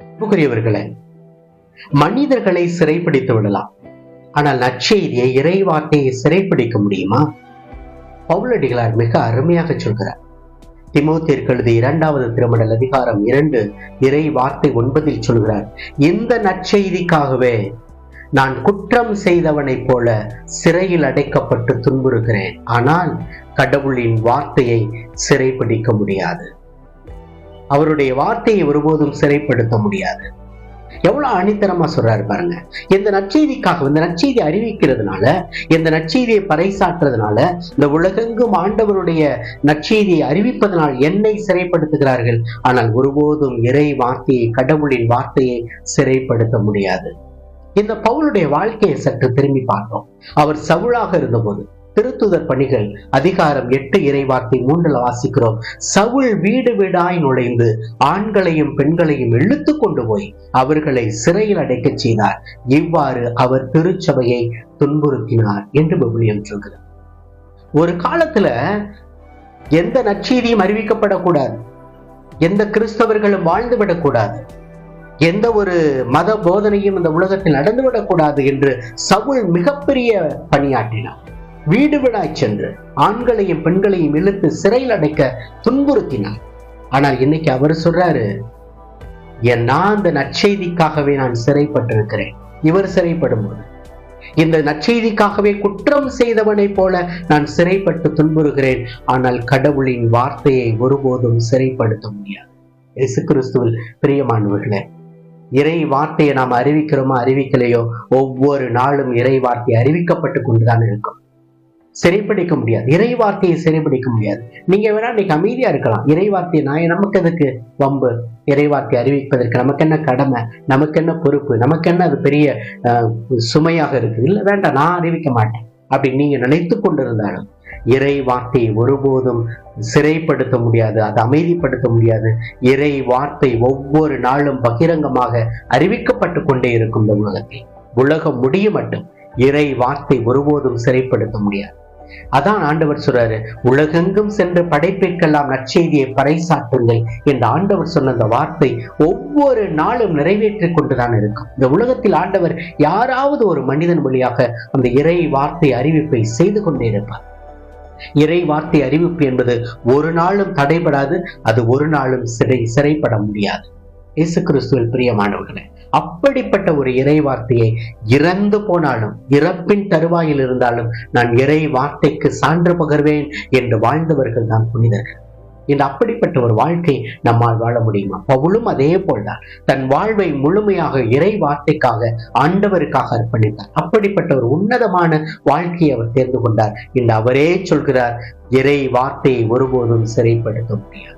அன்புக்குரியவர்களே மனிதர்களை சிறைப்பிடித்து விடலாம். ஆனால் நற்செய்தியை இறைவார்த்தையை சிறைப்பிடிக்க முடியுமா? பவுலடிகளார் மிக அருமையாக சொல்கிறார். திமோத்திற்கு இரண்டாவது திருமணல் அதிகாரம் இரண்டு இறை வார்த்தை ஒன்பதில் சொல்கிறார் இந்த நற்செய்திக்காகவே நான் குற்றம் செய்தவனைப் போல சிறையில் அடைக்கப்பட்டு துன்புறுகிறேன். ஆனால் கடவுளின் வார்த்தையை சிறைப்பிடிக்க முடியாது. அவருடைய வார்த்தையை ஒருபோதும் சிறைப்படுத்த முடியாது. எவ்வளவு அணித்தனமா சொல்றாரு பாருங்க. இந்த நற்செய்திக்காக இந்த நற்செய்தி அறிவிக்கிறதுனால இந்த நற்செய்தியை பறைசாற்றுறதுனால இந்த உலகெங்கும் ஆண்டவருடைய நற்செய்தியை அறிவிப்பதனால் என்னை சிறைப்படுத்துகிறார்கள். ஆனால் ஒருபோதும் இறை வார்த்தையை கடவுளின் வார்த்தையை சிறைப்படுத்த முடியாது. இந்த பவுலுடைய வாழ்க்கையை சற்று திரும்பி பார்த்தோம். அவர் சவுளாக இருந்தபோது திருத்துதர் பணிகள். அதிகாரம் எட்டு இறை மூன்றில் வாசிக்கிறோம். சவுல் வீடு வீடாய் நுழைந்து ஆண்களையும் பெண்களையும் இழுத்து கொண்டு போய் அவர்களை சிறையில் அடைக்கச் செய்தார். இவ்வாறு அவர் திருச்சபையை துன்புறுத்தினார் என்று விவிலியம் சொல்கிறார் ஒரு காலத்துல எந்த நச்செய்தியும் அறிவிக்கப்படக்கூடாது. எந்த கிறிஸ்தவர்களும் வாழ்ந்துவிடக்கூடாது எந்த ஒரு மத போதனையும் இந்த உலகத்தில் நடந்துவிடக்கூடாது என்று சவுல் மிகப்பெரிய பணியாற்றினார். வீடு வீடாய் சென்று ஆண்களையும் பெண்களையும் இழுத்து சிறையில் அடைக்க துன்புறுத்தினார். ஆனால் இன்னைக்கு அவர் சொல்றாரு என் நான் இந்த நற்செய்திக்காகவே நான் சிறைப்பட்டிருக்கிறேன். இவர் சிறைப்படும் போது இந்த நற்செய்திக்காகவே குற்றம் செய்தவனைப் போல நான் சிறைப்பட்டு துன்புறுகிறேன். ஆனால் கடவுளின் வார்த்தையை ஒருபோதும் சிறைப்படுத்த முடியாது. இயேசு கிறிஸ்துவில் பிரியமானவர்களே இறை வார்த்தையை நாம் அறிவிக்கிறோமோ அறிவிக்கலையோ? ஒவ்வொரு நாளும் இறை வார்த்தை அறிவிக்கப்பட்டு கொண்டுதான் இருக்கும். சிறைப்பிடிக்க முடியாது. இறை வார்த்தையை சிறைப்பிடிக்க முடியாது. நீங்க வேணா இன்னைக்கு அமைதியா இருக்கலாம். இறை வார்த்தையை நான் நமக்கு எதுக்கு? வம்பு. இறை வார்த்தை அறிவிப்பதற்கு நமக்கு என்ன கடமை? நமக்கு என்ன பொறுப்பு? நமக்கு என்ன அது பெரிய சுமையாக இருக்கு? இல்ல வேண்டாம் நான் அறிவிக்க மாட்டேன். அப்படின்னு நீங்க நினைத்து கொண்டிருந்தாலும் இறை வார்த்தையை ஒருபோதும் சிறைப்படுத்த முடியாது. அதை அமைதிப்படுத்த முடியாது. இறை வார்த்தை ஒவ்வொரு நாளும் பகிரங்கமாக அறிவிக்கப்பட்டு கொண்டே இருக்கும் இந்த உலகத்தில். உலகம் முடிய மட்டும் இறை வார்த்தை ஒருபோதும் சிறைப்படுத்த முடியாது. அதான் ஆண்டவர் சொல்றாரு உலகெங்கும் சென்று படைப்பிற்கெல்லாம் நற்செய்தியை பறைசாற்றுங்கள் என்று ஆண்டவர் சொன்ன அந்த வார்த்தை ஒவ்வொரு நாளும் நிறைவேற்றிக் கொண்டுதான் இருக்கும். இந்த உலகத்தில் ஆண்டவர் யாராவது ஒரு மனிதன் வழியாக அந்த இறை வார்த்தை அறிவிப்பை செய்து கொண்டே இருப்பார். இறை வார்த்தை அறிவிப்பு என்பது ஒரு நாளும் தடைபடாது அது ஒரு நாளும் சிறை சிறைப்பட முடியாது. இயேசு கிறிஸ்துவில் பிரியமானவர்களே அப்படிப்பட்ட ஒரு இறை வார்த்தையை இறந்து போனாலும் இறப்பின் தருவாயில் இருந்தாலும் நான் இறை வார்த்தைக்கு சான்று பகர்வேன் என்று வாழ்ந்தவர்கள் தான் புனிதர்கள். இந்த அப்படிப்பட்ட ஒரு வாழ்க்கை நம்மால் வாழ முடியுமா? பவுலும் அதே போல்தான். தன் வாழ்வை முழுமையாக இறை வார்த்தைக்காக ஆண்டவருக்காக அர்ப்பணித்தார். அப்படிப்பட்ட ஒரு உன்னதமான வாழ்க்கையை அவர் தேர்ந்து கொண்டார். இந்த அவரே சொல்கிறார் இறை வார்த்தையை ஒருபோதும் சிறைப்படுத்த முடியாது.